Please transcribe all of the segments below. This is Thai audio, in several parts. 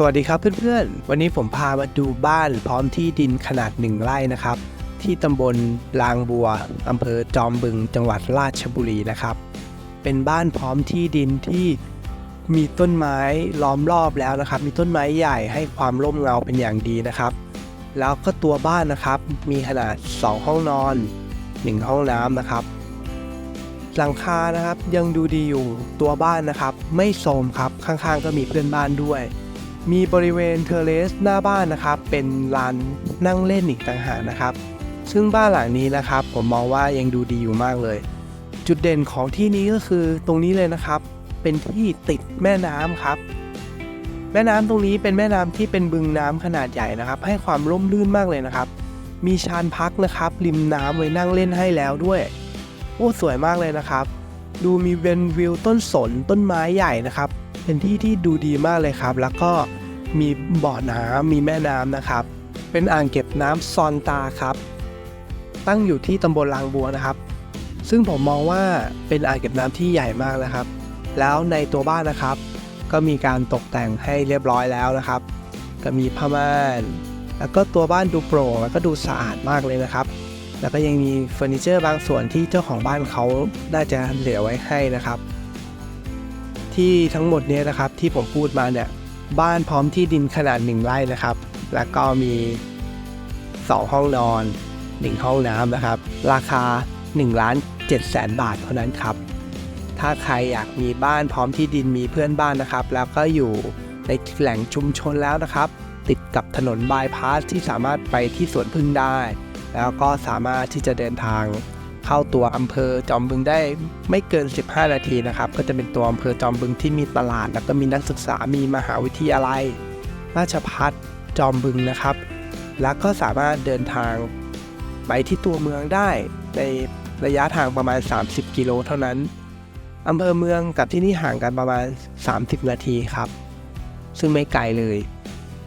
สวัสดีครับเพื่อนๆ วันนี้ผมพามาดูบ้านพร้อมที่ดินขนาดหนึ่งไร่นะครับ ที่ตำบลลางบัวอำเภอจอมบึง จังหวัดราชบุรีนะครับ เป็นบ้านพร้อมที่ดินที่มีต้นไม้ล้อมรอบแล้วนะครับ มีต้นไม้ใหญ่ให้ความร่มเงาเป็นอย่างดีนะครับ แล้วก็ตัวบ้านนะครับมีขนาด 2 ห้องนอน 1 ห้องน้ำนะครับหลังคานะครับยังดูดีอยู่ตัวบ้านนะครับ ไม่โทรมครับข้างๆ ก็มีเพื่อนบ้านด้วย มีบริเวณเทเลสหน้าบ้านนะครับ เป็นลานนั่งเล่นอีกต่างหากนะครับ ซึ่งบ้านหลังนี้นะครับ ผมมองว่ายังดูดีอยู่มากเลย จุดเด่นของที่นี้ก็คือตรงนี้เลยนะครับ เป็นที่ติดแม่น้ำครับ แม่น้ำตรงนี้เป็นแม่น้ำที่เป็นบึงน้ำขนาดใหญ่นะครับ ให้ความร่มรื่นมากเลยนะครับ มีชานพักนะครับ ริมน้ำไว้นั่งเล่นให้แล้วด้วย โอ้สวยมากเลยนะครับ ดูมีเวนวิวต้นสนต้นไม้ใหญ่นะครับ เป็นที่ที่ดูดีมากเลยครับ แล้วก็ มีบ่อน้ำมีแม่น้ำนะครับ เป็นอ่างเก็บน้ำซอนตาครับ ตั้งอยู่ที่ตำบลลางบัวนะครับ ซึ่งผมมองว่าเป็นอ่างเก็บน้ำที่ใหญ่มากนะครับ แล้วในตัวบ้านนะครับ ก็มีการตกแต่งให้เรียบร้อยแล้วนะครับ ก็มีผ้าม่านแล้วก็ตัวบ้านดูโปร่งแล้วก็ดูสะอาดมากเลยนะครับ แล้วก็ยังมีเฟอร์นิเจอร์บางส่วนที่เจ้าของบ้านเขาน่าจะเหลือไว้ให้นะครับ ที่ทั้งหมดนี้นะครับที่ผมพูดมาเนี่ย บ้านพร้อมที่ดินขนาดหนึ่งไร่นะครับ แล้วก็มี 2 ห้องนอน 1 ห้องน้ำนะครับ ราคา1ล้าน7แสนบาทเท่านั้นครับ ถ้าใครอยากมีบ้านพร้อมที่ดินมีเพื่อนบ้านนะครับ แล้วก็อยู่ในแหล่งชุมชนแล้วนะครับ ติดกับถนนบายพาสที่สามารถไปที่สวนพึ่งได้ แล้วก็สามารถที่จะเดินทาง เข้าตัวอำเภอจอมบึงได้ไม่เกิน 15 นาทีนะครับ ก็จะเป็นตัวอำเภอจอมบึงที่มีตลาด แล้วก็มีนักศึกษามีมหาวิทยาลัย ราชพัฒจอมบึงนะครับ แล้วก็สามารถเดินทางไปที่ตัวเมืองได้ในระยะทางประมาณ 30 กิโลเท่านั้นอำเภอเมืองกับที่นี่ห่างกันประมาณ 30 นาทีครับ ซึ่งไม่ไกลเลย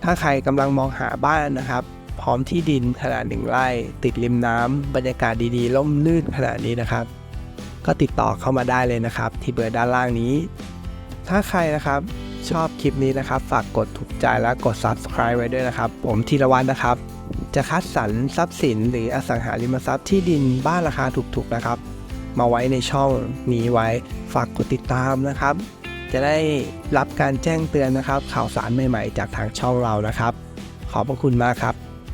ถ้าใครกำลังมองหาบ้านนะครับ พร้อมที่ดินขนาดหนึ่งไร่ ติดริมน้ำบรรยากาศดีๆ ล่มลื่นขนาดนี้นะครับ ก็ติดต่อเข้ามาได้เลยนะครับ ที่เบอร์ด้านล่างนี้ ถ้าใครนะครับชอบคลิปนี้นะครับ ฝากกดถูกใจและกด subscribe ไว้ด้วยนะครับ ผมธีรวัฒน์นะครับ จะคัดสรรทรัพย์สิน หรืออสังหาริมทรัพย์ที่ดินบ้านราคาถูกๆนะครับ มาไว้ในช่องนี้ไว้ ฝากกดติดตามนะครับ จะได้รับการแจ้งเตือนนะครับ ข่าวสารใหม่ๆ จากทางช่องเรานะครับ ขอบพระคุณมากครับ